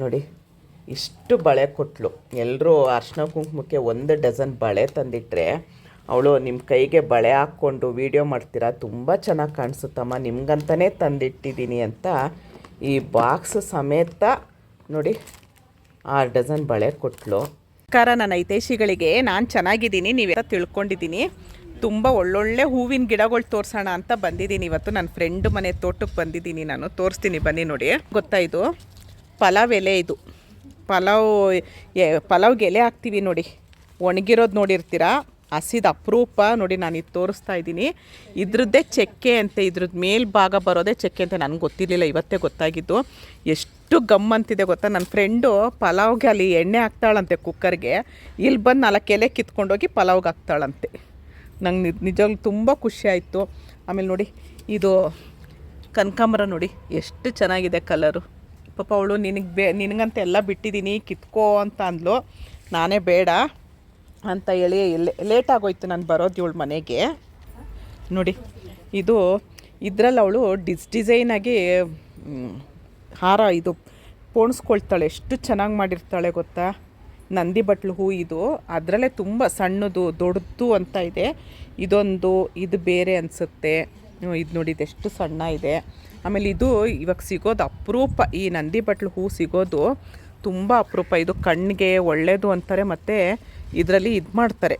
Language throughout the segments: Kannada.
ನೋಡಿ, ಇಷ್ಟು ಬಳೆ ಕೊಟ್ಲು. ಎಲ್ಲರೂ ಅರ್ಶಿನ ಕುಂಕುಮಕ್ಕೆ ಒಂದು ಡಜನ್ ಬಳೆ ತಂದಿಟ್ಟರೆ ಅವಳು ನಿಮ್ಮ ಕೈಗೆ ಬಳೆ ಹಾಕ್ಕೊಂಡು ವೀಡಿಯೋ ಮಾಡ್ತೀರಾ? ತುಂಬ ಚೆನ್ನಾಗಿ ಕಾಣಿಸುತ್ತಮ್ಮ ನಿಮ್ಗಂತಲೇ ತಂದಿಟ್ಟಿದ್ದೀನಿ ಅಂತ ಈ ಬಾಕ್ಸ್ ಸಮೇತ ನೋಡಿ, ಆರು ಡಜನ್ ಬಳೆ ಕೊಟ್ಲು. ನಮಸ್ಕಾರ, ನನ್ನ ಐತೇಶಿಗಳಿಗೆ ನಾನು ಚೆನ್ನಾಗಿದ್ದೀನಿ ನೀವೆಲ್ಲ ತಿಳ್ಕೊಂಡಿದ್ದೀನಿ? ತುಂಬ ಒಳ್ಳೊಳ್ಳೆ ಹೂವಿನ ಗಿಡಗಳು ತೋರಿಸೋಣ ಅಂತ ಬಂದಿದ್ದೀನಿ ಇವತ್ತು. ನನ್ನ ಫ್ರೆಂಡ್ ಮನೆ ತೋಟಕ್ಕೆ ಬಂದಿದ್ದೀನಿ ನಾನು. ತೋರಿಸ್ತೀನಿ, ಬನ್ನಿ ನೋಡಿ. ಗೊತ್ತಾಯಿತು ಪಲಾವ್ ಎಲೆ ಇದು. ಪಲಾವ್ ಪಲಾವ್ಗೆ ಎಲೆ ಹಾಕ್ತೀವಿ ನೋಡಿ. ಒಣಗಿರೋದು ನೋಡಿರ್ತೀರಾ? ಹಸಿದ ಅಪರೂಪ ನೋಡಿ ನಾನು ಇದು ತೋರಿಸ್ತಾ ಇದ್ದೀನಿ. ಇದ್ರದ್ದೇ ಚಕ್ಕೆ ಅಂತೆ ಇದ್ರದ್ದು ಮೇಲ್ಭಾಗ ಬರೋದೇ ಚಕ್ಕೆ ಅಂತ ನನಗೆ ಗೊತ್ತಿರಲಿಲ್ಲ, ಇವತ್ತೇ ಗೊತ್ತಾಗಿದ್ದು. ಎಷ್ಟು ಗಮ್ ಅಂತಿದೆ ಗೊತ್ತಾ? ನನ್ನ ಫ್ರೆಂಡು ಪಲಾವ್ಗೆ ಅಲ್ಲಿ ಎಣ್ಣೆ ಹಾಕ್ತಾಳಂತೆ ಕುಕ್ಕರ್ಗೆ. ಇಲ್ಲಿ ಬಂದು ನಾಲ್ಕು ಎಲೆ ಕಿತ್ಕೊಂಡೋಗಿ ಪಲಾವ್ಗೆ ಹಾಕ್ತಾಳಂತೆ. ನಂಗೆ ನಿಜವಾಗ್ಲೂ ತುಂಬ ಖುಷಿ ಆಯಿತು. ಆಮೇಲೆ ನೋಡಿ, ಇದು ಕನಕಾಂಬರ ನೋಡಿ, ಎಷ್ಟು ಚೆನ್ನಾಗಿದೆ ಕಲರು. ಪಾಪ ಅವಳು ನಿನಗೆ ಬೇ ನಿನಗಂತ ಎಲ್ಲ ಬಿಟ್ಟಿದ್ದೀನಿ ಕಿತ್ಕೋ ಅಂತ ಅಂದ್ಲು. ನಾನೇ ಬೇಡ ಅಂತ ಹೇಳಿ ಲೇಟ್ ಆಗೋಯ್ತು ನಾನು ಬರೋದು ಇವಳು ಮನೆಗೆ. ನೋಡಿ, ಇದು ಇದರಲ್ಲಿ ಅವಳು ಡಿಸ್ ಡಿಸೈನಾಗಿ ಹಾರ ಇದು ಪೋಣಿಸ್ಕೊಳ್ತಾಳೆ. ಎಷ್ಟು ಚೆನ್ನಾಗಿ ಮಾಡಿರ್ತಾಳೆ ಗೊತ್ತಾ? ನಂದಿ ಬಟ್ಲು ಹೂ ಇದು. ಅದರಲ್ಲೇ ತುಂಬ ಸಣ್ಣದು, ದೊಡ್ಡದು ಅಂತ ಇದೆ. ಇದೊಂದು, ಇದು ಬೇರೆ ಅನಿಸುತ್ತೆ. ಇದು ನೋಡಿ ಇದೆಷ್ಟು ಸಣ್ಣ ಇದೆ. ಆಮೇಲೆ ಇದು ಇವಾಗ ಸಿಗೋದು ಅಪರೂಪ, ಈ ನಂದಿ ಬಟ್ಲು ಹೂ ಸಿಗೋದು ತುಂಬ ಅಪರೂಪ. ಇದು ಕಣ್ಣಿಗೆ ಒಳ್ಳೆಯದು ಅಂತಾರೆ, ಮತ್ತು ಇದರಲ್ಲಿ ಇದು ಮಾಡ್ತಾರೆ.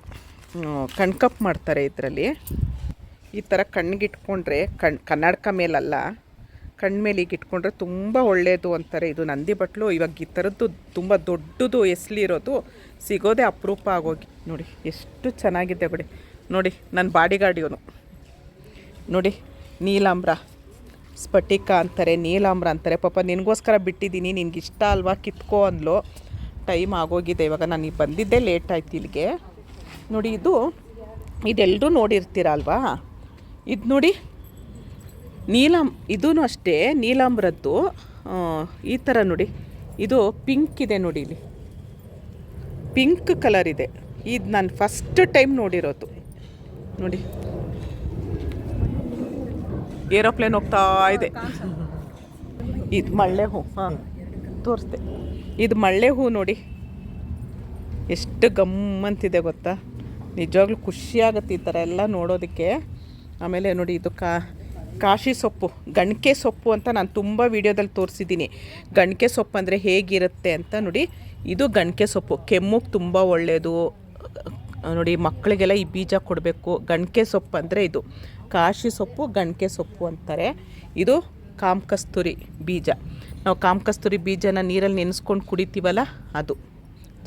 ಕಣ್ಕಪ್ ಮಾಡ್ತಾರೆ ಇದರಲ್ಲಿ. ಈ ಥರ ಕಣ್ಣಿಗೆ ಇಟ್ಕೊಂಡ್ರೆ, ಕಣ್, ಕನ್ನಡಕ ಮೇಲಲ್ಲ ಕಣ್ಣು ಮೇಲೆ ಈಗ ಇಟ್ಕೊಂಡ್ರೆ ತುಂಬ ಒಳ್ಳೆಯದು ಅಂತಾರೆ ಇದು ನಂದಿ ಬಟ್ಲು. ಇವಾಗ ಈ ಥರದ್ದು ತುಂಬ ದೊಡ್ಡದು ಎಸ್ಲಿರೋದು ಸಿಗೋದೇ ಅಪರೂಪ ಆಗೋಗಿ. ನೋಡಿ, ಎಷ್ಟು ಚೆನ್ನಾಗಿದೆ ಬಿಡಿ. ನೋಡಿ ನನ್ನ ಬಾಡಿಗಾರ್ಡ್ ಇವನು ನೋಡಿ, ನೀಲಾಂಬ್ರ. ಸ್ಫಟಿಕ ಅಂತಾರೆ, ನೀಲಾಂಬ್ರ ಅಂತಾರೆ. ಪಾಪ ನಿನಗೋಸ್ಕರ ಬಿಟ್ಟಿದ್ದೀನಿ ನಿನಗೆ ಇಷ್ಟ ಅಲ್ವಾ? ಕಿತ್ಕೋ ಅಂದ್ಲು. ಟೈಮ್ ಆಗೋಗಿದೆ, ಇವಾಗ ನಾನು ಈಗ ಬಂದಿದ್ದೆ ಲೇಟ್ ಆಯ್ತು ಇಲ್ಲಿಗೆ. ನೋಡಿ, ಇದು ಇದೆಲ್ಲರೂ ನೋಡಿರ್ತೀರ ಅಲ್ವಾ? ಇದು ನೋಡಿ, ನೀಲಾಂ ಇದೂ ಅಷ್ಟೇ, ನೀಲಾಂಬ್ರದ್ದು ಈ ಥರ ನೋಡಿ. ಇದು ಪಿಂಕ್ ಇದೆ ನೋಡಿ ಇಲ್ಲಿ. ಪಿಂಕ್ ಕಲರ್ ಇದೆ. ಇದು ನಾನು ಫಸ್ಟ್ ಟೈಮ್ ನೋಡಿರೋದು. ನೋಡಿ. ಏರೋಪ್ಲೇನ್ ಹೋಗ್ತಾ ಇದೆ. ಇದು ಮಳ್ಳೆ ಹೂ. ಹಾಂ ತೋರಿಸ್ದೆ ಇದು ಮಳ್ಳೆ ಹೂ ನೋಡಿ. ಎಷ್ಟು ಗಮ್ಮಂತಿದೆ ಗೊತ್ತಾ? ನಿಜವಾಗ್ಲೂ ಖುಷಿಯಾಗುತ್ತೆ ಈ ಥರ ಎಲ್ಲ ನೋಡೋದಕ್ಕೆ. ಆಮೇಲೆ ನೋಡಿ ಇದು ಕಾ, ಕಾಶಿ ಸೊಪ್ಪು, ಗಣಕೆ ಸೊಪ್ಪು ಅಂತ ನಾನು ತುಂಬ ವೀಡಿಯೋದಲ್ಲಿ ತೋರಿಸಿದ್ದೀನಿ. ಗಣಕೆ ಸೊಪ್ಪು ಅಂದರೆ ಹೇಗಿರುತ್ತೆ ಅಂತ ನೋಡಿ. ಇದು ಗಣಕೆ ಸೊಪ್ಪು. ಕೆಮ್ಮಿಗೆ ತುಂಬ ಒಳ್ಳೆಯದು ನೋಡಿ ಮಕ್ಕಳಿಗೆಲ್ಲ ಈ ಬೀಜ ಕೊಡಬೇಕು. ಗಣಕೆ ಸೊಪ್ಪು ಅಂದರೆ ಇದು. ಕಾಶಿ ಸೊಪ್ಪು, ಗಣಕೆ ಸೊಪ್ಪು ಅಂತಾರೆ. ಇದು ಕಾಮಕಸ್ತೂರಿ ಬೀಜ. ನಾವು ಕಾಮಕಸ್ತೂರಿ ಬೀಜನ ನೀರಲ್ಲಿ ನೆನೆಸ್ಕೊಂಡು ಕುಡಿತೀವಲ್ಲ ಅದು.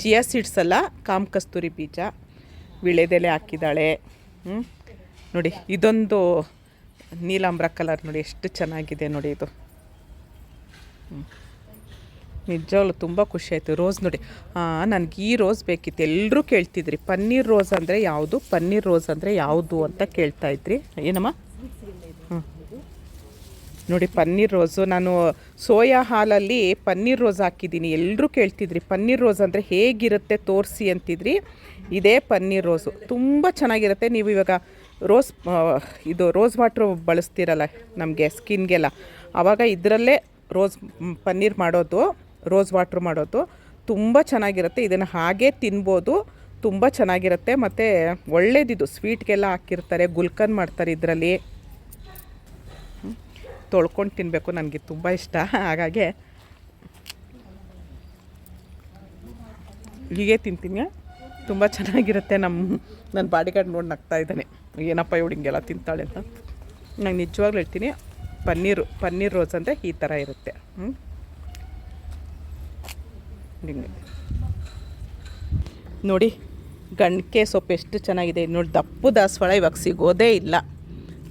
ಚಿಯಾ ಸೀಡ್ಸ್ ಅಲ್ಲ, ಕಾಮಕಸ್ತೂರಿ ಬೀಜ. ವಿಳೆದೆಲೆ ಹಾಕಿದ್ದಾಳೆ? ನೋಡಿ, ಇದೊಂದು ನೀಲಾಂಬ್ರ ಕಲರ್ ನೋಡಿ, ಎಷ್ಟು ಚೆನ್ನಾಗಿದೆ ನೋಡಿ ಇದು. ನಿಜವಾಗ್ಲೂ ತುಂಬ ಖುಷಿ ಆಯಿತು. ರೋಸ್ ನೋಡಿ. ನನಗೆ ಈ ರೋಸ್ ಬೇಕಿತ್ತು. ಎಲ್ಲರೂ ಕೇಳ್ತಿದ್ರಿ. ಪನ್ನೀರ್ ರೋಸ್ ಅಂದರೆ ಯಾವುದು? ಪನ್ನೀರ್ ರೋಸ್ ಅಂದರೆ ಯಾವುದು ಅಂತ ಕೇಳ್ತಾ ಇದ್ರಿ. ಏನಮ್ಮ? ನೋಡಿ, ಪನ್ನೀರ್ ರೋಸು. ನಾನು ಸೋಯಾ ಹಾಲಲ್ಲಿ ಪನ್ನೀರ್ ರೋಸ್ ಹಾಕಿದ್ದೀನಿ. ಎಲ್ಲರೂ ಕೇಳ್ತಿದ್ರಿ. ಪನ್ನೀರ್ ರೋಸ್ ಅಂದರೆ ಹೇಗಿರುತ್ತೆ ತೋರಿಸಿ ಅಂತಿದ್ರಿ. ಇದೇ ಪನ್ನೀರ್ ರೋಸು. ತುಂಬ ಚೆನ್ನಾಗಿರುತ್ತೆ. ನೀವು ಇವಾಗ ರೋಸ್ ಇದು ರೋಸ್ ವಾಟ್ರು ಬಳಸ್ತೀರಲ್ಲ ನಮಗೆ ಸ್ಕಿನ್ಗೆಲ್ಲ. ಆವಾಗ ಇದರಲ್ಲೇ ರೋಸ್, ಪನ್ನೀರ್ ಮಾಡೋದು. ರೋಸ್ ವಾಟ್ರ್ ಮಾಡೋದು ತುಂಬ ಚೆನ್ನಾಗಿರುತ್ತೆ. ಇದನ್ನು ಹಾಗೆ ತಿನ್ಬೋದು. ತುಂಬ ಚೆನ್ನಾಗಿರುತ್ತೆ. ಮತ್ತು ಒಳ್ಳೇದಿದು. ಸ್ವೀಟ್ಗೆಲ್ಲ ಹಾಕಿರ್ತಾರೆ. ಗುಲ್ಕನ್ ಮಾಡ್ತಾರೆ ಇದರಲ್ಲಿ. ತೊಳ್ಕೊಂಡು ತಿನ್ನಬೇಕು ನನಗೆ ತುಂಬ ಇಷ್ಟ. ಹಾಗಾಗಿ ಹೀಗೆ ತಿಂತೀನಿ. ತುಂಬ ಚೆನ್ನಾಗಿರುತ್ತೆ. ನಮ್ಮ ನನ್ನ ಬಾಡಿಗಾರ್ಡ್ ನೋಡಿ ನಗ್ತಾ ಇದ್ದಾನೆ. ಏನಪ್ಪ ಇವಳು ಹಿಂಗೆಲ್ಲ ತಿಂತಾಳೆ ಅಂತ. ನಂಗೆ ನಿಜವಾಗ್ಲೂ ಹೇಳ್ತೀನಿ. ಪನ್ನೀರು, ಪನ್ನೀರ್ ರೋಸ್ ಅಂದರೆ ಈ ಥರ ಇರುತ್ತೆ. ಹ್ಞೂ ನೋಡಿ, ಗಂಡಿಕೆ ಸೊಪ್ಪು ಎಷ್ಟು ಚೆನ್ನಾಗಿದೆ. ನೋಡಿ, ದಪ್ಪು ದಾಸವಾಳ ಇವಾಗ ಸಿಗೋದೇ ಇಲ್ಲ.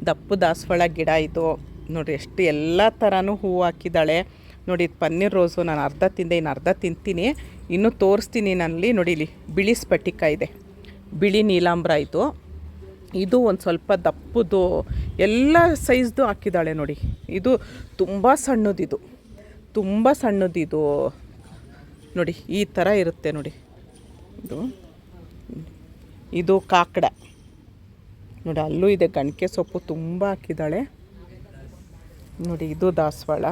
ದಪ್ಪು ದಾಸವಾಳ ಗಿಡ ಇದು. ನೋಡಿ ಎಷ್ಟು ಎಲ್ಲ ಥರನೂ ಹೂವು ಹಾಕಿದ್ದಾಳೆ. ನೋಡಿ, ಇದು ಪನ್ನೀರ್ ರೋಸು, ನಾನು ಅರ್ಧ ತಿಂದೆ ಇನ್ನು ಅರ್ಧ ತಿಂತೀನಿ. ಇನ್ನೂ ತೋರಿಸ್ತೀನಿ ನನ್ನಲ್ಲಿ. ನೋಡಿ, ಇಲ್ಲಿ ಬಿಳಿ ಸ್ಪಟಿಕ ಇದೆ. ಬಿಳಿ ನೀಲಾಂಬ್ರ ಇದು. ಇದು ಒಂದು ಸ್ವಲ್ಪ ದಪ್ಪದು, ಎಲ್ಲ ಸೈಜ್ದು ಹಾಕಿದ್ದಾಳೆ ನೋಡಿ. ಇದು ತುಂಬ ಸಣ್ಣದಿದು. ತುಂಬ ಸಣ್ಣದಿದು. ನೋಡಿ, ಈ ಥರ ಇರುತ್ತೆ ನೋಡಿ. ಇದು. ಇದು ಕಾಕಡ. ನೋಡಿ, ಅಲ್ಲೂ ಇದೆ ಗಣಕೆ ಸೊಪ್ಪು ತುಂಬ ಹಾಕಿದ್ದಾಳೆ. ನೋಡಿ, ಇದು ದಾಸವಾಳ.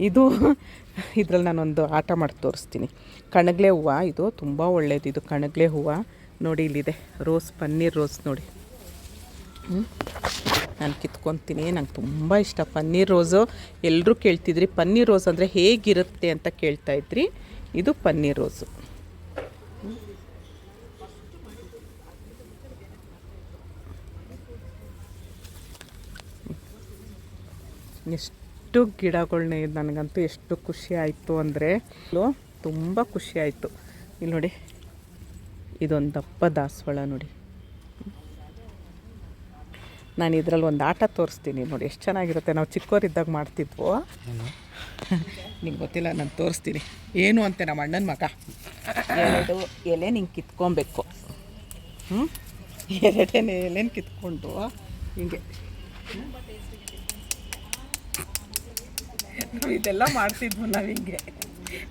ಇದು ಇದರಲ್ಲಿ ನಾನೊಂದು ಆಟ ಮಾಡಿ ತೋರಿಸ್ತೀನಿ. ಕಣಗ್ಲೆ ಹೂವು, ಇದು ತುಂಬ ಒಳ್ಳೇದು, ಇದು ಕಣಗ್ಲೆ ಹೂವು. ನೋಡಿ, ಇಲ್ಲಿದೆ ರೋಸ್, ಪನ್ನೀರ್ ರೋಸ್ ನೋಡಿ. ನಾನು ಕಿತ್ಕೊತೀನಿ, ನಂಗೆ ತುಂಬ ಇಷ್ಟ. ಪನ್ನೀರ್ ರೋಸು ಎಲ್ಲರೂ ಕೇಳ್ತಿದ್ರಿ. ಪನ್ನೀರ್ ರೋಸ್ ಅಂದರೆ ಹೇಗಿರುತ್ತೆ ಅಂತ ಕೇಳ್ತಾ ಇದ್ರಿ. ಇದು ಪನ್ನೀರ್ ರೋಸು. ಎಷ್ಟು ಗಿಡಗಳನ್ನ ಇದು ನನಗಂತೂ ಎಷ್ಟು ಖುಷಿ ಆಯಿತು ಅಂದರೆ ತುಂಬ ಖುಷಿ ಆಯಿತು. ಇಲ್ಲಿ ನೋಡಿ, ಇದೊಂದು ದಪ್ಪ ದಾಸವಾಳ ನೋಡಿ. ನಾನು ಇದರಲ್ಲಿ ಒಂದು ಆಟ ತೋರಿಸ್ತೀನಿ ನೋಡಿ, ಎಷ್ಟು ಚೆನ್ನಾಗಿರುತ್ತೆ. ನಾವು ಚಿಕ್ಕವರಿದ್ದಾಗ ಮಾಡ್ತಿದ್ವು. ನಿಂಗೆ ಗೊತ್ತಿಲ್ಲ, ನಾನು ತೋರಿಸ್ತೀನಿ. ಏನು ಅಂತೆ ನಮ್ಮ ಅಣ್ಣನ ಮಗ? ಎರಡು ಎಲೆ ನಿಂಗೆ ಕಿತ್ಕೊಬೇಕು. ಹ್ಞೂ ಎರಡನೇ ಎಲೆನ ಕಿತ್ಕೊಂಡು ಹಿಂಗೆ. ಇದೆಲ್ಲ ಮಾಡ್ತಿದ್ವು ನಾವು ಹಿಂಗೆ.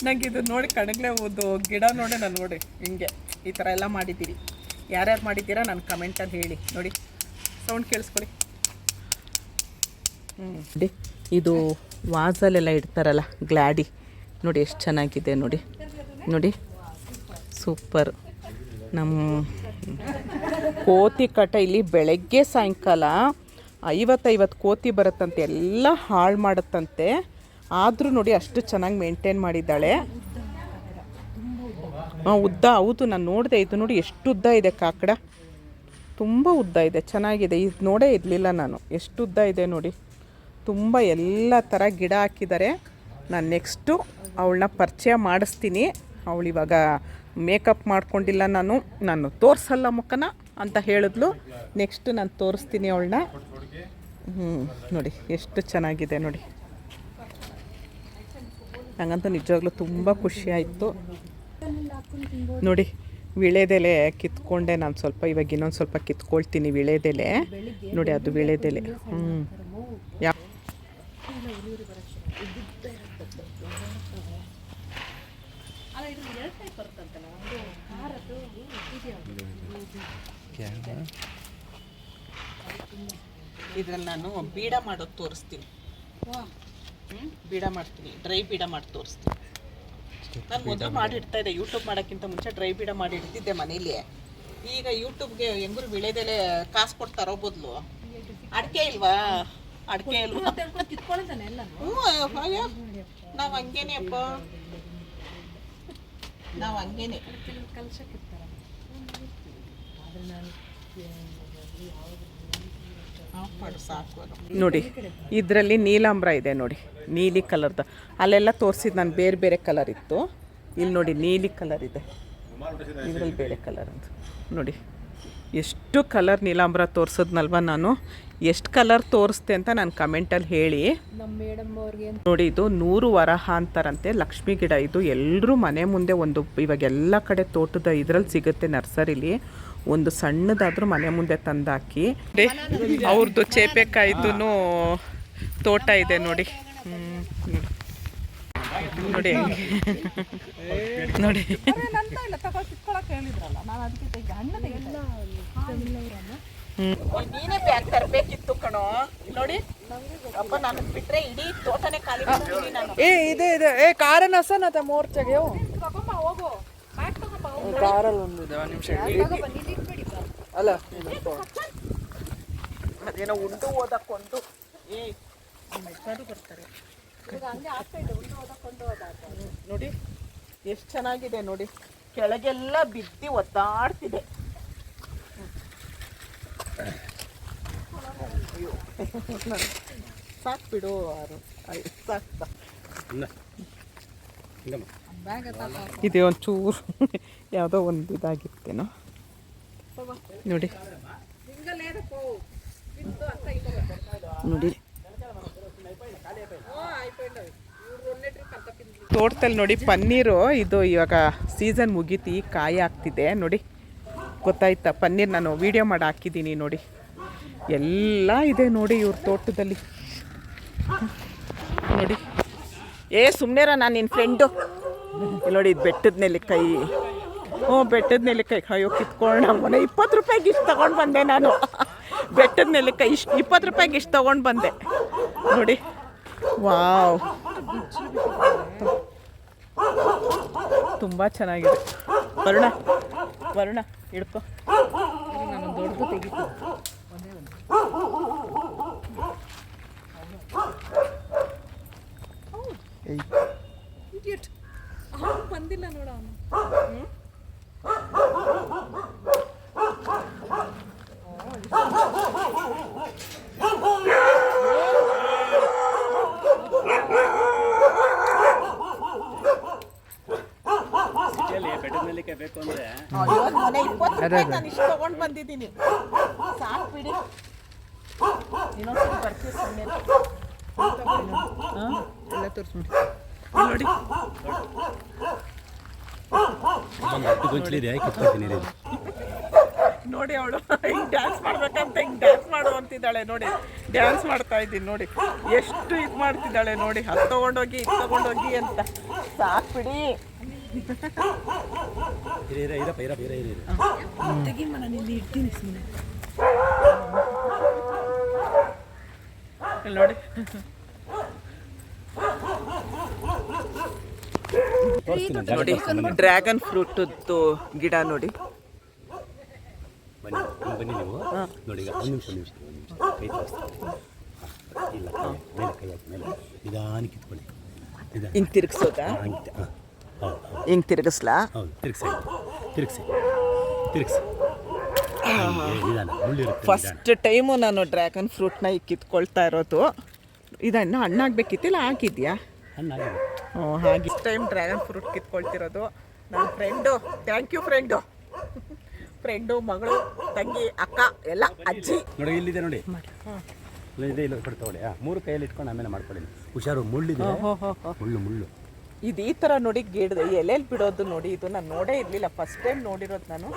ನಂಗೆ ಇದು ನೋಡಿ ಕಣಗ್ಲೆ ಓದು ಗಿಡ ನೋಡಿ ನಾನು ನೋಡಿ, ಹಿಂಗೆ. ಈ ಥರ ಎಲ್ಲ ಮಾಡಿದ್ದೀರಿ. ಯಾರ್ಯಾರು ಮಾಡಿದ್ದೀರಾ? ನಾನು ಕಮೆಂಟಲ್ಲಿ ಹೇಳಿ. ನೋಡಿ. ಸೌಂಡ್ ಕೇಳಿಸ್ಕೊಳ್ಳಿ. ನೋಡಿ, ಇದು ವಾಸಲ್ಲೆಲ್ಲ ಇಡ್ತಾರಲ್ಲ, ಗ್ಲಾಡಿ. ನೋಡಿ ಎಷ್ಟು ಚೆನ್ನಾಗಿದೆ ನೋಡಿ. ನೋಡಿ, ಸೂಪರ್. ನಮ್ಮ ಕೋತಿ ಕಟ ಇಲ್ಲಿ ಬೆಳಗ್ಗೆ ಸಾಯಂಕಾಲ ಐವತ್ತೈವತ್ತು ಕೋತಿ ಬರುತ್ತಂತೆ, ಎಲ್ಲ ಹಾಳು ಮಾಡುತ್ತಂತೆ. ಆದರೂ ನೋಡಿ ಅಷ್ಟು ಚೆನ್ನಾಗಿ ಮೇಂಟೈನ್ ಮಾಡಿದ್ದಾಳೆ. ಹಾಂ ಉದ್ದ, ಹೌದು, ನಾನು ನೋಡಿದೆ, ಇದು ನೋಡಿ ಎಷ್ಟು ಉದ್ದ ಇದೆ ಕಾಕಡ. ತುಂಬ ಉದ್ದ ಇದೆ, ಚೆನ್ನಾಗಿದೆ. ಇದು ನೋಡೇ ಇರಲಿಲ್ಲ ನಾನು. ಎಷ್ಟು ಉದ್ದ ಇದೆ ನೋಡಿ. ತುಂಬ ಎಲ್ಲ ಥರ ಗಿಡ ಹಾಕಿದ್ದಾರೆ. ನಾನು ನೆಕ್ಸ್ಟು ಅವಳನ್ನ ಪರಿಚಯ ಮಾಡಿಸ್ತೀನಿ. ಅವಳು ಮೇಕಪ್ ಮಾಡ್ಕೊಂಡಿಲ್ಲ ನಾನು. ನಾನು ತೋರಿಸಲ್ಲ ಮುಖನ ಅಂತ ಹೇಳಿದ್ಲು. ನೆಕ್ಸ್ಟ್ ನಾನು ತೋರಿಸ್ತೀನಿ ಅವಳನ್ನ. ಹ್ಞೂ ನೋಡಿ, ಎಷ್ಟು ಚೆನ್ನಾಗಿದೆ ನೋಡಿ. ನನಗಂತೂ ನಿಜವಾಗ್ಲೂ ತುಂಬ ಖುಷಿ ಆಯಿತು. ನೋಡಿ ವಿಳೆದೆಲೆ ಕಿತ್ಕೊಂಡೆ ನಾನು ಸ್ವಲ್ಪ ಇವಾಗ ಇನ್ನೊಂದು ಸ್ವಲ್ಪ ಕಿತ್ಕೊಳ್ತೀನಿ ವಿಳೆದೆಲೆ. ನೋಡಿ ಅದು ವಿಳೆದೆಲೆ. ಹ್ಞೂ ಯಾ ಇದ್ರಲ್ಲಿ ನಾನು ಬೀಡ ಮಾಡೋದು ತೋರಿಸ್ತೀನಿ? ಬೀಡ ಮಾಡ್ತೀನಿ. ಡ್ರೈ ಬೀಡ ಮಾಡಿ ತೋರಿಸ್ತೀನಿ. ನಾನು ಮೊದಲು ಮಾಡಿಡ್ತಾ ಇದ್ದೆ. ಯೂಟ್ಯೂಬ್ ಮಾಡೋಕ್ಕಿಂತ ಮುಂಚೆ ಡ್ರೈ ಬೀಡ ಮಾಡಿ ಇಡ್ತಿದ್ದೆ ಮನೇಲಿ. ಈಗ ಯೂಟ್ಯೂಬ್ಗೆ ಹೆಂಗ್ರು ವಿಳೆದೆಲೆ ಕಾಸು ಕೊಡ್ತಾರೋ ಬದಲು. ಅಡಿಕೆ ಇಲ್ವಾ? ಅಡಿಕೆ ಇಲ್ವಾ? ನಾವು ಹಂಗೇನೆ ಅಪ್ಪ. ನಾವು ಹಂಗೇನೆ. ಮಾಡು ಸಾಕು ಅದು. ನೋಡಿ, ಇದರಲ್ಲಿ ನೀಲಾಂಬ್ರ ಇದೆ ನೋಡಿ, ನೀಲಿ ಕಲರ್ದು ಅಲ್ಲೆಲ್ಲ ತೋರಿಸಿದ್ದು ನಾನು ಬೇರೆ ಬೇರೆ ಕಲರ್ ಇತ್ತು. ಇಲ್ಲಿ ನೋಡಿ ನೀಲಿ ಕಲರ್ ಇದೆ. ಇದರಲ್ಲಿ ಬೇರೆ ಕಲರ್ ಅಂತ. ನೋಡಿ, ಎಷ್ಟು ಕಲರ್ ನೀಲಾಂಬ್ರ ತೋರಿಸಿದ್ನಲ್ವ ನಾನು. ಎಷ್ಟು ಕಲರ್ ತೋರಿಸ್ತೆ ಅಂತ ನಾನು ಕಮೆಂಟಲ್ಲಿ ಹೇಳಿ. ನೋಡಿ, ಇದು ನೂರು ವರಹ ಅಂತಾರಂತೆ ಲಕ್ಷ್ಮಿ ಗಿಡ. ಇದು ಎಲ್ಲರೂ ಮನೆ ಮುಂದೆ ಒಂದು ಇವಾಗ ಎಲ್ಲ ಕಡೆ ತೋಟದ ಇದ್ರಲ್ಲಿ ಸಿಗುತ್ತೆ ನರ್ಸರಿಲಿ. ಒಂದು ಸಣ್ಣದಾದ್ರೂ ಮನೆ ಮುಂದೆ ತಂದಾಕಿ. ಅವ್ರದ್ದು ಚೇಪೆಕಾಯ್ದು ತೋಟ ಇದೆ ನೋಡಿ. ನೋಡಿ. ನೋಡಿ. ಬ್ಯಾಗ್ ತರಬೇಕಿತ್ತು ಕಣೋ. ನೋಡಿ. ಅಪ್ಪ ನಾನು ಬಿಟ್ರೆ ಇಡೀ ತೋಟನೇ ಖಾಲಿ ಏ ಇದೆ ಇದೆ. ಏ ಕಾರನ್ನ ನಾ ಮೋರ್ಚಾಗೆ ಮೋರ್ಚೆಗೆ ಕಾರಲ್ಲಿ ಒಂದು ನಿಮಿಷ ಅಲ್ಲ ಅದೇನೋ ಉಂಡು ಓದಕ್ಕೊಂದು ಬರ್ತಾರೆ ನೋಡಿ ಎಷ್ಟು ಚೆನ್ನಾಗಿದೆ ನೋಡಿ ಕೆಳಗೆಲ್ಲ ಬಿದ್ದಿ ಒದ್ದಾಡ್ತಿದೆ ಬಿಡು ಆರು ಸಾಕ್ ಸಾಕ್. ಇದೆ ಒಂಚೂರು ಯಾವುದೋ ಒಂದು ಇದಾಗಿತ್ತೇನೋ. ನೋಡಿ. ನೋಡಿ. ತೋಟದಲ್ಲಿ ನೋಡಿ ಪನ್ನೀರು, ಇದು ಇವಾಗ ಸೀಸನ್ ಮುಗೀತಿ ಕಾಯಿ ಆಗ್ತಿದೆ. ನೋಡಿ. ಗೊತ್ತಾಯ್ತಾ? ಪನ್ನೀರ್ ನಾನು ವಿಡಿಯೋ ಮಾಡಿ ಹಾಕಿದ್ದೀನಿ ನೋಡಿ. ಎಲ್ಲ ಇದೆ ನೋಡಿ ಇವ್ರ ತೋಟದಲ್ಲಿ. ಏ ಸುಮ್ಮನೆರ ನಾನು ನಿನ್ನ ಫ್ರೆಂಡು ನೋಡಿ, ಇದು ಬೆಟ್ಟದ ನೆಲ್ಲಿಕಾಯಿ. ಹ್ಞೂ, ಬೆಟ್ಟದ ನೆಲ್ಲಿಕಾಯಿ. ಅಯ್ಯೋ ಕಿತ್ಕೊಳ್ಳೋಣ ಮನೆ. ಇಪ್ಪತ್ತು ರೂಪಾಯಿಗೆ ಇಷ್ಟು ತೊಗೊಂಡು ಬಂದೆ ನಾನು. ಬೆಟ್ಟದ ನೆಲ್ಲಿಕಾಯಿ ಇಷ್ಟು, ಇಪ್ಪತ್ತು ರೂಪಾಯಿಗೆ ಇಷ್ಟು ತೊಗೊಂಡು ಬಂದೆ. ನೋಡಿ. ವಾವ್. ತುಂಬ ಚೆನ್ನಾಗಿದೆ. ವರುಣ ವರುಣ ನಾನು ದೊಡ್ಡದು ತೆಗಿತು ಬಂದಿಲ್ಲ ನೋಡ ಅವನು. ನಾನು ಇಷ್ಟು ತಗೊಂಡು ಬಂದಿದ್ದೀನಿ. ಸಾಕು ಬಿಡಿ. ಇನ್ನೊಂದ್ಸರಿ ಬರ್ತೀವಿ ಸುಮ್ಮನೆ ಎಲ್ಲ ತೋರಿಸ್ಬಿಡಿ ನೋಡಿ ಗೊಂಚಲಿದೆ ಕಿತ್ಕೊಳ್ತೀನಿ ರೀ ನೋಡಿ ಅವಳು ಹಿಂಗೆ ಡ್ಯಾನ್ಸ್ ಮಾಡ್ಬೇಕಂತ ಹಿಂಗೆ ಡ್ಯಾನ್ಸ್ ಮಾಡು ಅಂತಿದ್ದಾಳೆ ನೋಡಿ. ಡ್ಯಾನ್ಸ್ ಮಾಡ್ತಾ ಇದ್ದೀನಿ ನೋಡಿ. ಎಷ್ಟು ಇದು ಮಾಡ್ತಿದ್ದಾಳೆ ನೋಡಿ. ಅದು ತೊಗೊಂಡೋಗಿ ಇದು ತೊಗೊಂಡೋಗಿ ಅಂತ. ಸಾಕು ಬಿಡಿ. ಇರಿ ಇರ ಇರಪ್ಪ ಇರಪ್ಪ ಇರ ಇರಿ ತೆಗಿಮ್ಮ ನಾನು ಇಲ್ಲಿ ಇಡ್ತೀನಿ ಸುಮ್ಮನೆ ನೋಡಿ. ನೋಡಿ ಡ್ರ್ಯಾಗನ್ ಫ್ರೂಟದ್ದು ಗಿಡ ನೋಡಿ. ಬನ್ನಿ ಬನ್ನಿ ನೀವು. ನೋಡಿ ಈಗ ಒಂದು ನಿಮಿಷ ಒಂದು ನಿಮಿಷ ಒಂದು ನಿಮಿಷ. ಕೈ ತೋರಿಸ್ತೀನಿ. ಇಲ್ಲ ಮೇಲೆ ಕೈ ಹಾಕಿ ಮೇಲೆ ನಿಧಾನಕ್ಕೆ ಕಿತ್ಕೊಳ್ಳಿ ಹಿಂಗೆ ತಿರ್ಗಿಸೋದಾ? ಹಾಂ ಹಾಂ. ಹೌದು. ಹಿಂಗೆ ತಿರ್ಗಿಸ್ಲಾ? ಹೌದು ತಿರುಗಿಸಿ ತಿರುಗಿಸಿ. ತಿರುಗಿಸಿ. ಫಸ್ಟ್ ಟೈಮು ನಾನು ಡ್ರ್ಯಾಗನ್ ಫ್ರೂಟ್ನ ಈಗ ಕಿತ್ಕೊಳ್ತಾ ಇರೋದು. ಇದನ್ನು ಹಣ್ಣಾಗಬೇಕಿತ್ತಿಲ್ಲ ಆಗಿದೆಯಾ ಹಾಗೆ ಇಷ್ಟು ಟೈಮ್ ಡ್ರ್ಯಾಗನ್ ಫ್ರೂಟ್ ಕಿತ್ಕೊಳ್ತಿರೋದು. ನನ್ನ friend thank you friend friend ಮಗಳು ತಂಗಿ ಅಕ್ಕ ಎಲ್ಲ ಅಜ್ಜಿ. ನೋಡಿ ಇಲ್ಲಿದೆ ನೋಡಿ. ಇಲ್ಲ ಇದೆ ಇಲ್ಲ ಕೊಡ್ತಾ ತಗೊಳ್ಳಿ ಹಾಂ ಮೂರು ಕೈಯಲ್ಲಿ ಇಟ್ಕೊಂಡು ಆಮೇಲೆ ಮಾಡ್ಕೊಳ್ಳಿ. ಹುಷಾರು ಮುಳ್ಳಿದೆ. ಮುಳ್ಳು ಮುಳ್ಳು. ಇದು ಈ ಥರ ನೋಡಿ ಗಿಡದ. ಎಲೆಯಲ್ಲಿ ಬಿಡೋದು ನೋಡಿ ಇದು ನಾನು ನೋಡೇ ಇರಲಿಲ್ಲ. ಫಸ್ಟ್ ಟೈಮ್ ನೋಡಿರೋದು ನಾನು.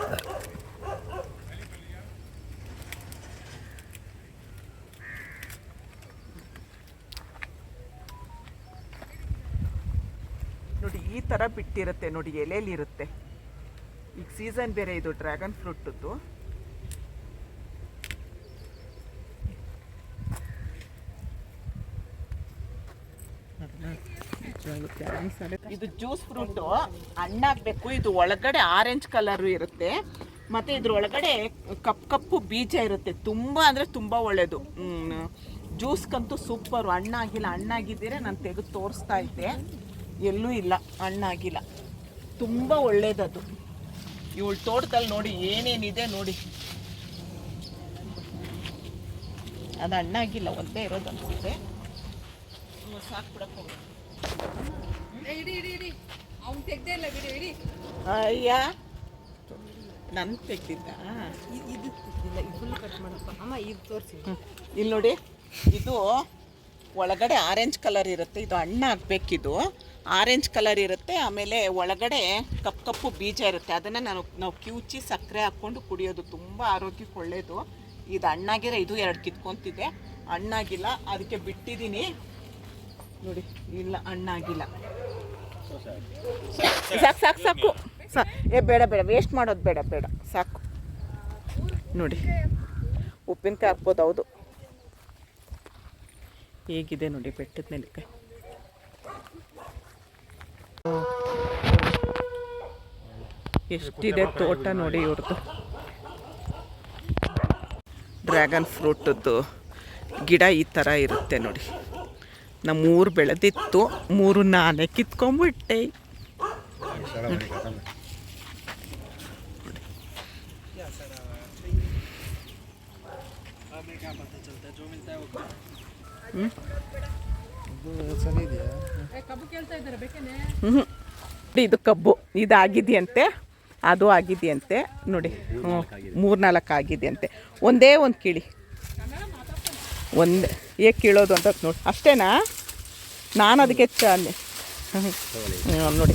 ನೋಡಿ, ಈ ಥರ ಬಿಟ್ಟಿರುತ್ತೆ ನೋಡಿ ಎಲೆಯಲ್ಲಿ ಇರುತ್ತೆ ಈಗ ಸೀಸನ್ ಬೇರೆ ಇದು ಡ್ರ್ಯಾಗನ್ ಫ್ರೂಟದ್ದು ಇದು ಜ್ಯೂಸ್ ಫ್ರೂಟು ಹಣ್ಣಾಗಬೇಕು ಇದು ಒಳಗಡೆ ಆರೆಂಜ್ ಕಲರು ಇರುತ್ತೆ. ಮತ್ತು ಇದ್ರ ಒಳಗಡೆ ಕಪ್ಪು ಬೀಜ ಇರುತ್ತೆ. ತುಂಬ ಅಂದರೆ ತುಂಬ ಒಳ್ಳೆಯದು ಜ್ಯೂಸ್ಗಂತೂ ಸೂಪರು ಹಣ್ಣಾಗಿಲ್ಲ ಹಣ್ಣಾಗಿದ್ದರೆ ನಾನು ತೆಗೆದು ತೋರಿಸ್ತಾ ಇದ್ದೆ. ಎಲ್ಲೂ ಇಲ್ಲ ಹಣ್ಣಾಗಿಲ್ಲ. ತುಂಬ ಒಳ್ಳೇದದು. ಇವಳು ತೋಟದಲ್ಲಿ ನೋಡಿ ಏನೇನಿದೆ ನೋಡಿ. ಅದು ಹಣ್ಣಾಗಿಲ್ಲ ಒಂದೇ ಇರೋದು ಅನ್ಸುತ್ತೆ. ಸಾಕು ಬಿಡಕ್ಕೆ ಹೋಗಿ ಇಡಿ ಇಡಿ ಇಡಿ. ಅವ್ನು ತೆಗ್ದೇ ಇಲ್ಲ ಬಿಡಿ ಇಡಿ. ಅಯ್ಯ ನನ್ ತೆಗ್ದಿದ್ದ? ಇಲ್ಲಿ ನೋಡಿ ಇದು ಒಳಗಡೆ ಆರೆಂಜ್ ಕಲರ್ ಇರುತ್ತೆ ಇದು ಹಣ್ಣು ಹಾಕ್ಬೇಕಿದು ಆರೆಂಜ್ ಕಲರ್ ಇರುತ್ತೆ, ಆಮೇಲೆ ಒಳಗಡೆ ಕಪ್ಪು ಕಪ್ಪು ಬೀಜ ಇರುತ್ತೆ. ಅದನ್ನು ನಾನು, ನಾವು ಕಿವುಚಿ ಸಕ್ಕರೆ ಹಾಕ್ಕೊಂಡು ಕುಡಿಯೋದು ತುಂಬ ಆರೋಗ್ಯಕ್ಕೆ ಒಳ್ಳೆಯದು ಇದು ಹಣ್ಣಾಗಿರೋ ಇದು ಎರಡು ಕಿತ್ಕೊತಿದ್ದೆ ಹಣ್ಣಾಗಿಲ್ಲ, ಅದಕ್ಕೆ ಬಿಟ್ಟಿದ್ದೀನಿ. ನೋಡಿ, ಇಲ್ಲ, ಹಣ್ಣಾಗಿಲ್ಲ. ಸಾಕು ಸಾಕು ಸಾಕು. ಸಾ ಏ, ಬೇಡ ಬೇಡ ವೇಸ್ಟ್ ಮಾಡೋದು ಬೇಡ ಬೇಡ, ಸಾಕು. ನೋಡಿ, ಉಪ್ಪಿನಕಾಯಿ ಹಾಕ್ಬೋದು, ಹೌದು. ಹೇಗಿದೆ ನೋಡಿ ಬೆಟ್ಟದ ನೆಲ್ಲಿಕಾಯಿ ಎಷ್ಟಿದೆ ತೋಟ ನೋಡಿ ಇವ್ರದ್ದು ಡ್ರ್ಯಾಗನ್ ಫ್ರೂಟದ್ದು ಗಿಡ ಈ ಥರ ಇರುತ್ತೆ ನೋಡಿ. ನಮ್ಮೂರು ಬೆಳೆದಿತ್ತು, ಮೂರು ನಾನೇ ಕಿತ್ಕೊಂಡ್ಬಿಟ್ಟೆ ಕಬ್ಬು ಕೇಳ್ತಾ ಇದ್ದಾರೆ ಬೇಕೇನೆ? ಹ್ಞೂ ಇದು ಕಬ್ಬು. ಇದು ಆಗಿದೆಯಂತೆ ಅದು ಆಗಿದೆಯಂತೆ. ನೋಡಿ ಹ್ಞೂ ಮೂರ್ನಾಲ್ಕು ಆಗಿದೆಯಂತೆ. ಒಂದೇ ಒಂದು ಕಿಳಿ. ಒಂದು ಏ ಕೀಳೋದು ಅಂತ ನೋಡಿ. ಅಷ್ಟೇನಾ? ನಾನು ಅದಕ್ಕೆ ಹೆಚ್ಚು ಅಂದೆ ಹ್ಞೂ ನೋಡಿ.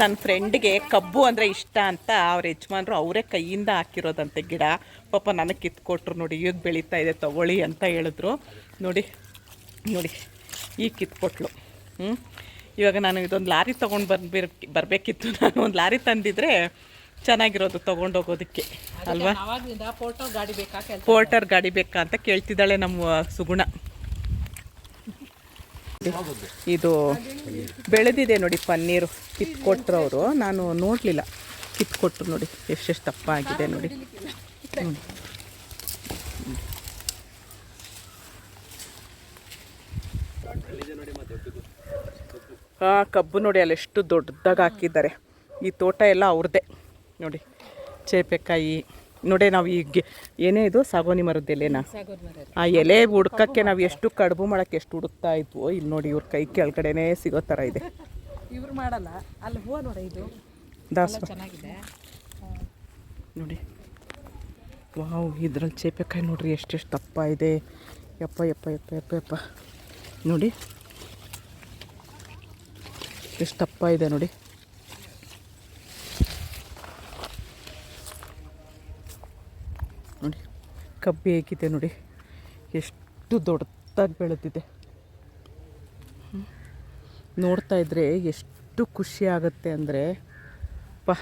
ನನ್ನ ಫ್ರೆಂಡ್ಗೆ ಕಬ್ಬು ಅಂದರೆ ಇಷ್ಟ ಅಂತ ಅವ್ರ ಯಜಮಾನ್ರು ಅವರೇ ಕೈಯಿಂದ ಹಾಕಿರೋದಂತೆ ಗಿಡ. ಪಾಪ ನನಗೆ ಕಿತ್ಕೊಟ್ರು ನೋಡಿ ಈಗ ಬೆಳೀತಾ ಇದೆ ತಗೊಳ್ಳಿ ಅಂತ ಹೇಳಿದ್ರು. ನೋಡಿ ನೋಡಿ ಈಗ ಕಿತ್ಕೊಟ್ಲು. ಹ್ಞೂ ಇವಾಗ ನಾನು ಇದೊಂದು ಲಾರಿ ತೊಗೊಂಡು ಬಂದ್ಬಿರ್ ಬರಬೇಕಿತ್ತು. ನಾನು ಒಂದು ಲಾರಿ ತಂದಿದ್ರೆ ಚೆನ್ನಾಗಿರೋದು ತೊಗೊಂಡೋಗೋದಕ್ಕೆ ಅಲ್ವಾ? ಪೋರ್ಟರ್ ಗಾಡಿ ಬೇಕಾ ಅಂತ ಕೇಳ್ತಿದ್ದಾಳೆ ನಮ್ಮ ಸುಗುಣ. ಇದು ಬೆಳೆದಿದೆ ನೋಡಿ ಪನ್ನೀರು ಕಿತ್ಕೊಟ್ರು ಅವರು ನಾನು ನೋಡಲಿಲ್ಲ. ಕಿತ್ಕೊಟ್ರು ನೋಡಿ ಎಷ್ಟೆಷ್ಟು ದಪ್ಪ ಆಗಿದೆ ನೋಡಿ. ಹಾ ಆ ಕಬ್ಬು ನೋಡಿ ಅಲ್ಲಿ ಎಷ್ಟು ದೊಡ್ಡದಾಗಿ ಹಾಕಿದ್ದಾರೆ. ಈ ತೋಟ ಎಲ್ಲ ಅವ್ರದ್ದೇ ನೋಡಿ, ಚೇಪೆಕಾಯಿ. ನೋಡಿ ನಾವು ಈಗ ಏನೇ ಇದು ಸಾಗೋನಿ ಮರದ ಎಲೆನಾ ಆ ಎಲೆ ಹುಡ್ಕಕ್ಕೆ ನಾವು ಎಷ್ಟು ಕಡುಬು ಮಾಡಕ್ಕೆ ಎಷ್ಟು ಹುಡುಕ್ತಾ ಇದ್ವು ಇಲ್ಲಿ ನೋಡಿ ಇವ್ರ ಕೈ ಕೆಳಗಡೆನೇ ಸಿಗೋ ಥರ ಇದೆ. ಇವ್ರು ಮಾಡಲ್ಲ ಅಲ್ಲಿ ಹೂವು ನೋಡಿ ಇದು. ದಾಸ. ಚೆನ್ನಾಗಿದೆ. ನೋಡಿ. ವಾವ್ ಇದ್ರಲ್ಲಿ ಚೇಪೆಕಾಯಿ ನೋಡ್ರಿ ಎಷ್ಟೆಷ್ಟು ದಪ್ಪ ಇದೆ. ಯಪ್ಪ ಯಪ್ಪ ಯಪ್ಪ ಯಪ್ಪ ಯಪ್ಪ. ನೋಡಿ. ಎಷ್ಟು ದಪ್ಪ ಇದೆ ನೋಡಿ. ಕಬ್ಬು ಹಾಕಿದೆ ನೋಡಿ ಎಷ್ಟು ದೊಡ್ಡದಾಗಿ ಬೆಳೆದಿದೆ. ನೋಡ್ತಾ ಇದ್ರೆ ಎಷ್ಟು ಖುಷಿ ಆಗುತ್ತೆ ಅಂದರೆ ಪಾ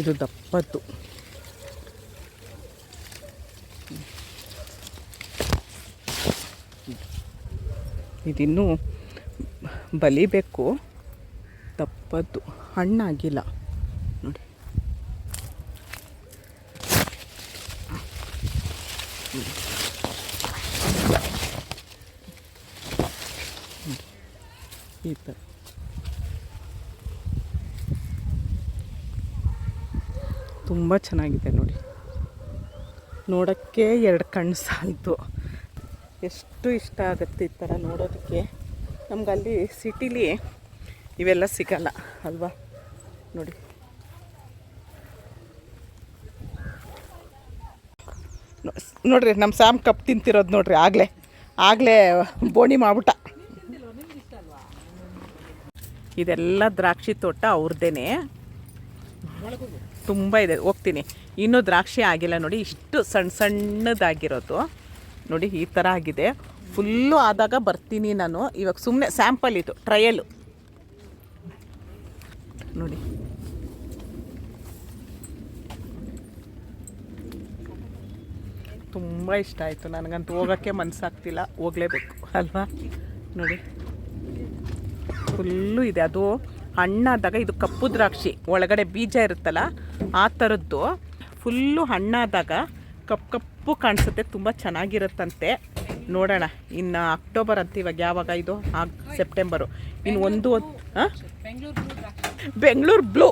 ಇದು ದಪ್ಪದ್ದು. ಇದಿನ್ನೂ ಬಲಿಬೇಕು. ದಪ್ಪದ್ದು. ಹಣ್ಣಾಗಿಲ್ಲ ನೋಡಿ ಈ ಥರ ತುಂಬ ಚೆನ್ನಾಗಿದೆ ನೋಡಿ. ನೋಡೋಕ್ಕೆ ಎರಡು ಕಣ್ಣು ಸಾಲ್ತು ಎಷ್ಟು ಇಷ್ಟ ಆಗುತ್ತೆ ಈ ಥರ ನೋಡೋದಕ್ಕೆ. ನಮ್ಗೆ ಅಲ್ಲಿ ಸಿಟಿಲಿ ಇವೆಲ್ಲ ಸಿಗಲ್ಲ, ಅಲ್ವಾ? ನೋಡಿ. ನೋಡ್ರಿ ನಮ್ಮ ಸ್ಯಾಮ್ ಕಪ್ ತಿಂತಿರೋದು ನೋಡ್ರಿ, ಆಗಲೇ. ಆಗಲೇ ಬೋಣಿ ಮಾಡ್ಬಿಟ್ಟ. ಇದೆಲ್ಲ ದ್ರಾಕ್ಷಿ ತೋಟ ಅವ್ರದ್ದೇನೆ ತುಂಬ ಇದೆ. ಹೋಗ್ತೀನಿ. ಇನ್ನೂ ದ್ರಾಕ್ಷಿ ಆಗಿಲ್ಲ ನೋಡಿ. ಇಷ್ಟು ಸಣ್ಣ ಸಣ್ಣದಾಗಿರೋದು. ನೋಡಿ, ಈ ಥರ ಆಗಿದೆ. ಫುಲ್ಲು ಆದಾಗ ಬರ್ತೀನಿ ನಾನು. ಇವಾಗ ಸುಮ್ಮನೆ ಸ್ಯಾಂಪಲ್ ಇದು ಟ್ರಯಲು ನೋಡಿ. ತುಂಬ ಇಷ್ಟ ಆಯಿತು. ನನಗಂತೂ ಹೋಗೋಕ್ಕೆ ಮನಸ್ಸಾಗ್ತಿಲ್ಲ ಹೋಗಲೇಬೇಕು. ಅಲ್ವಾ? ನೋಡಿ. ಫುಲ್ಲು ಇದೆ. ಅದು ಹಣ್ಣಾದಾಗ ಇದು ಕಪ್ಪು ದ್ರಾಕ್ಷಿ, ಒಳಗಡೆ ಬೀಜ ಇರುತ್ತಲ್ಲ, ಆ ಥರದ್ದು ಫುಲ್ಲು ಹಣ್ಣಾದಾಗ ಕಪ್ಪು ಕಪ್ಪು ಕಾಣಿಸುತ್ತೆ, ತುಂಬ ಚೆನ್ನಾಗಿರುತ್ತಂತೆ. ನೋಡೋಣ, ಇನ್ನು ಅಕ್ಟೋಬರ್ ಅಂತ ಇವಾಗ, ಯಾವಾಗ ಇದು? ಆಗ್ ಸೆಪ್ಟೆಂಬರು. ಇನ್ನು ಒಂದು ಹಾಂ ಬೆಂಗಳೂರು ಬ್ಲೂ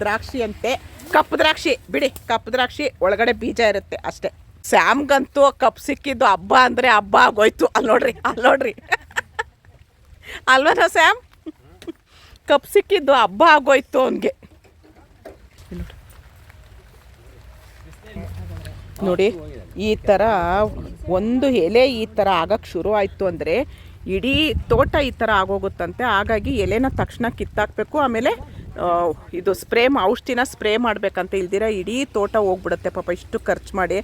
ದ್ರಾಕ್ಷಿ ಅಂತೆ. ಕಪ್ಪು ದ್ರಾಕ್ಷಿ, ಬಿಡಿ, ಕಪ್ಪು ದ್ರಾಕ್ಷಿ, ಒಳಗಡೆ ಬೀಜ ಇರುತ್ತೆ ಅಷ್ಟೇ. ಸ್ಯಾಮ್ಗಂತೂ ಕಪ್ ಸಿಕ್ಕಿದ್ದು ಹಬ್ಬ ಅಂದರೆ ಹಬ್ಬ ಆಗೋಯ್ತು. ಅಲ್ಲಿ ನೋಡ್ರಿ ಅಲ್ಲಿ ನೋಡ್ರಿ. ಅಲ್ವನ, ಸ್ಯಾಮ್? ಕಪ್ ಸಿಕ್ಕಿದ್ದು ಹಬ್ಬ ಆಗೋಯ್ತು ಅವನಿಗೆ. ನೋಡಿ, ಈ ಥರ ಒಂದು ಎಲೆ ಈ ಥರ ಆಗಕ್ಕೆ ಶುರು ಆಯಿತು ಅಂದರೆ ಇಡೀ ತೋಟ ಈ ಥರ ಆಗೋಗುತ್ತಂತೆ. ಹಾಗಾಗಿ ಎಲೆನ ತಕ್ಷಣ ಕಿತ್ತಾಕಬೇಕು. ಆಮೇಲೆ ಇದು ಸ್ಪ್ರೇ ಔಷಧಿನ ಸ್ಪ್ರೇ ಮಾಡಬೇಕಂತ. ಇಲ್ದಿರ ಇಡೀ ತೋಟ ಹೋಗ್ಬಿಡುತ್ತೆ. ಪಾಪ ಇಷ್ಟು ಖರ್ಚು ಮಾಡಿ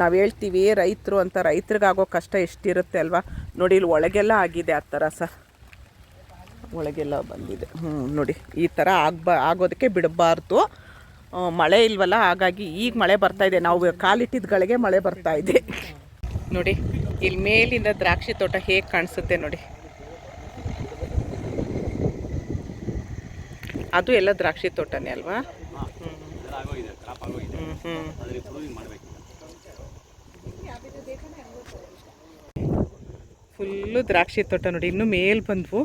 ನಾವು ಹೇಳ್ತೀವಿ ರೈತರು ಅಂತ ರೈತರಿಗಾಗೋ ಕಷ್ಟ ಎಷ್ಟಿರುತ್ತೆ ಅಲ್ವಾ? ನೋಡಿ, ಇಲ್ಲಿ ಒಳಗೆಲ್ಲ ಆಗಿದೆ ಆ ಥರ ಸಹ ಒಳಗೆಲ್ಲ ಬಂದಿದೆ. ಹ್ಞೂ ನೋಡಿ, ಈ ಥರ ಆಗ್ಬ, ಆಗೋದಕ್ಕೆ ಬಿಡಬಾರ್ದು. ಮಳೆ ಇಲ್ವಲ್ಲ, ಹಾಗಾಗಿ ಈಗ ಮಳೆ ಬರ್ತಾ ಇದೆ. ನಾವು ಕಾಲಿಟ್ಟಿದ್ದಗಳಿಗೆ ಮಳೆ ಬರ್ತಾ ಇದೆ. ನೋಡಿ ಇಲ್ಲಿ ಮೇಲಿಂದ ದ್ರಾಕ್ಷಿ ತೋಟ ಹೇಗೆ ಕಾಣಿಸುತ್ತೆ ನೋಡಿ. ಅದು ಎಲ್ಲ ದ್ರಾಕ್ಷಿ ತೋಟನೇ ಅಲ್ವಾ? ಫುಲ್ಲು ದ್ರಾಕ್ಷಿ ತೋಟ ನೋಡಿ, ಇನ್ನೂ ಮೇಲೆ ಬಂದ್ವು.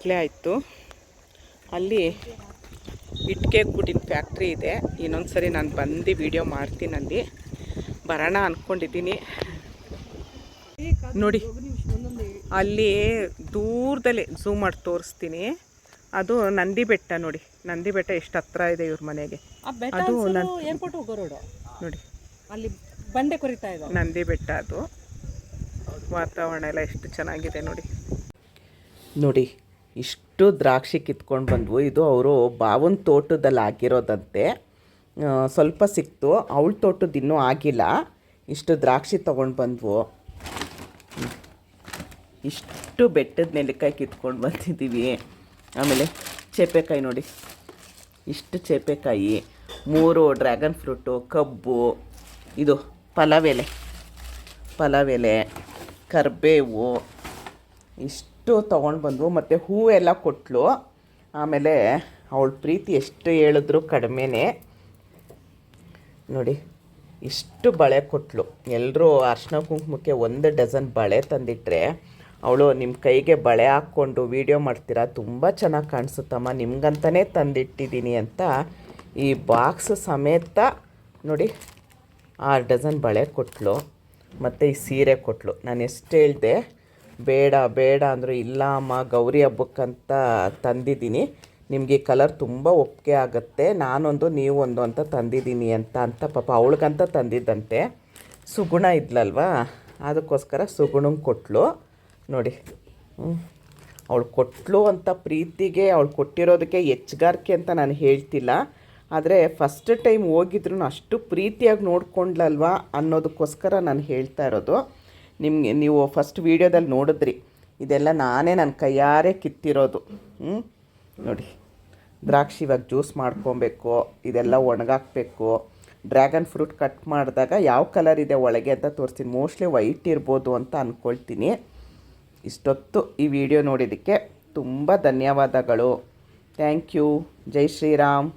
ಕತ್ಲೆ ಆಯಿತು. ಅಲ್ಲಿ ಇಟ್ಕೆ ಗುಡಿನ ಫ್ಯಾಕ್ಟ್ರಿ ಇದೆ. ಇನ್ನೊಂದು ಸರಿ ನಾನು ಬಂದು ವಿಡಿಯೋ ಮಾಡ್ತೀನಿ ಅಲ್ಲಿ. ಬರೋಣ ಅಂದ್ಕೊಂಡಿದ್ದೀನಿ ನೋಡಿ ಅಲ್ಲಿ ದೂರದಲ್ಲಿ ಝೂಮ್ ಮಾಡಿ ತೋರಿಸ್ತೀನಿ. ಅದು ನಂದಿ ಬೆಟ್ಟ ನೋಡಿ. ನಂದಿ ಬೆಟ್ಟ ಎಷ್ಟು ಹತ್ರ ಇದೆ ಇವ್ರ ಮನೆಗೆ. ಅದು ಏರ್ಪೋರ್ಟ್ ಹೋಗೋ ರೋಡು ನೋಡಿ. ಅಲ್ಲಿ ಬಂಡೆ ಕೊರಿತಾ ಇದೆ. ನಂದಿ ಬೆಟ್ಟ ಅದು. ವಾತಾವರಣ ಎಲ್ಲ ಎಷ್ಟು ಚೆನ್ನಾಗಿದೆ ನೋಡಿ. ನೋಡಿ ಇಷ್ಟು ದ್ರಾಕ್ಷಿ ಕಿತ್ಕೊಂಡು ಬಂದವು. ಇದು ಅವರು ಬಾವನ ತೋಟದಲ್ಲಿ ಆಗಿರೋದಂತೆ ಸ್ವಲ್ಪ ಸಿಕ್ತು. ಅವಳ ತೋಟದ ಇನ್ನೂ ಆಗಿಲ್ಲ. ಇಷ್ಟು ದ್ರಾಕ್ಷಿ ತೊಗೊಂಡು ಬಂದವು. ಇಷ್ಟು ಬೆಟ್ಟದ ನೆಲ್ಲಿಕಾಯಿ ಕಿತ್ಕೊಂಡು ಬಂದಿದ್ದೀವಿ ಆಮೇಲೆ ಚೇಪೆಕಾಯಿ ನೋಡಿ. ಇಷ್ಟು ಚೇಪೆಕಾಯಿ, ಮೂರು ಡ್ರ್ಯಾಗನ್ ಫ್ರೂಟು, ಕಬ್ಬು, ಇದು ಪಲಾವ್ ಎಲೆ. ಪಲಾವ್ ಎಲೆ, ಕರಿಬೇವು ಇಷ್ಟು ತೊಗೊಂಡು ಬಂದು ಮತ್ತು ಹೂವೆಲ್ಲ ಕೊಟ್ಟಳು ಆಮೇಲೆ ಅವಳ ಪ್ರೀತಿ ಎಷ್ಟು ಹೇಳಿದ್ರು ಕಡಿಮೆನೇ. ನೋಡಿ, ಇಷ್ಟು ಬಳೆ ಕೊಟ್ಟಳು ಎಲ್ಲರೂ ಅರ್ಶಿನ ಕುಂಕುಮಕ್ಕೆ ಒಂದು ಡಜನ್ ಬಳೆ ತಂದಿಟ್ಟರೆ ಅವಳು ನಿಮ್ಮ ಕೈಗೆ ಬಳೆ ಹಾಕ್ಕೊಂಡು ವೀಡಿಯೋ ಮಾಡ್ತೀರಾ? ತುಂಬ ಚೆನ್ನಾಗಿ ಕಾಣಿಸುತ್ತಮ್ಮ ನಿಮ್ಗಂತಲೇ ತಂದಿಟ್ಟಿದ್ದೀನಿ ಅಂತ ಈ ಬಾಕ್ಸ್ ಸಮೇತ ನೋಡಿ, ಆರು ಡಜನ್ ಬಳೆ ಕೊಟ್ಟಳು ಮತ್ತು ಈ ಸೀರೆ ಕೊಟ್ಟಳು ನಾನು ಎಷ್ಟು ಹೇಳಿದೆ ಬೇಡ ಬೇಡ ಅಂದರು ಇಲ್ಲ ಅಮ್ಮ, ಗೌರಿ ಹಬ್ಬಕ್ಕಂತ ತಂದಿದ್ದೀನಿ. ನಿಮಗೆ ಕಲರ್ ತುಂಬ ಒಪ್ಪಿಗೆ ಆಗುತ್ತೆ. ನಾನೊಂದು, ನೀವೊಂದು ಅಂತ ತಂದಿದ್ದೀನಿ ಅಂತ ಅಂತ ಪಾಪ ಅವಳಿಗಂತ ತಂದಿದ್ದಂತೆ. ಸುಗುಣ ಇದ್ಲಲ್ವಾ? ಅದಕ್ಕೋಸ್ಕರ ಸುಗುಣಂಗೆ ಕೊಟ್ಟಳು ನೋಡಿ ಅವಳು ಕೊಟ್ಟಳು ಅಂತ ಪ್ರೀತಿಗೆ, ಅವಳು ಕೊಟ್ಟಿರೋದಕ್ಕೆ ಹೆಚ್ಚುಗಾರಿಕೆ ಅಂತ ನಾನು ಹೇಳ್ತಿಲ್ಲ. ಆದರೆ ಫಸ್ಟ್ ಟೈಮ್ ಹೋಗಿದ್ರು ಅಷ್ಟು ಪ್ರೀತಿಯಾಗಿ ನೋಡ್ಕೊಂಡ್ಲಲ್ವಾ ಅನ್ನೋದಕ್ಕೋಸ್ಕರ ನಾನು ಹೇಳ್ತಾ ಇರೋದು. ನಿಮಗೆ ನೀವು ಫಸ್ಟ್ ವೀಡಿಯೋದಲ್ಲಿ ನೋಡಿದ್ರಿ. ಇದೆಲ್ಲ ನಾನೇ ನನ್ನ ಕೈಯಾರೆ ಕಿತ್ತಿರೋದು. ನೋಡಿ, ದ್ರಾಕ್ಷಿ ಇವಾಗ ಜ್ಯೂಸ್ ಮಾಡ್ಕೊಬೇಕು, ಇದೆಲ್ಲ ಒಣಗಾಕಬೇಕು. ಡ್ರ್ಯಾಗನ್ ಫ್ರೂಟ್ ಕಟ್ ಮಾಡಿದಾಗ ಯಾವ ಕಲರ್ ಇದೆ ಒಳಗೆ ಅಂತ ತೋರಿಸ್ತೀನಿ. ಮೋಸ್ಟ್ಲಿ ವೈಟ್ ಇರ್ಬೋದು ಅಂತ ಅಂದ್ಕೊಳ್ತೀನಿ ಇಷ್ಟೊತ್ತು ಈ ವಿಡಿಯೋ ನೋಡಿದ್ದಕ್ಕೆ ತುಂಬ ಧನ್ಯವಾದಗಳು. ಥ್ಯಾಂಕ್ ಯು ಜೈ ಶ್ರೀರಾಮ್.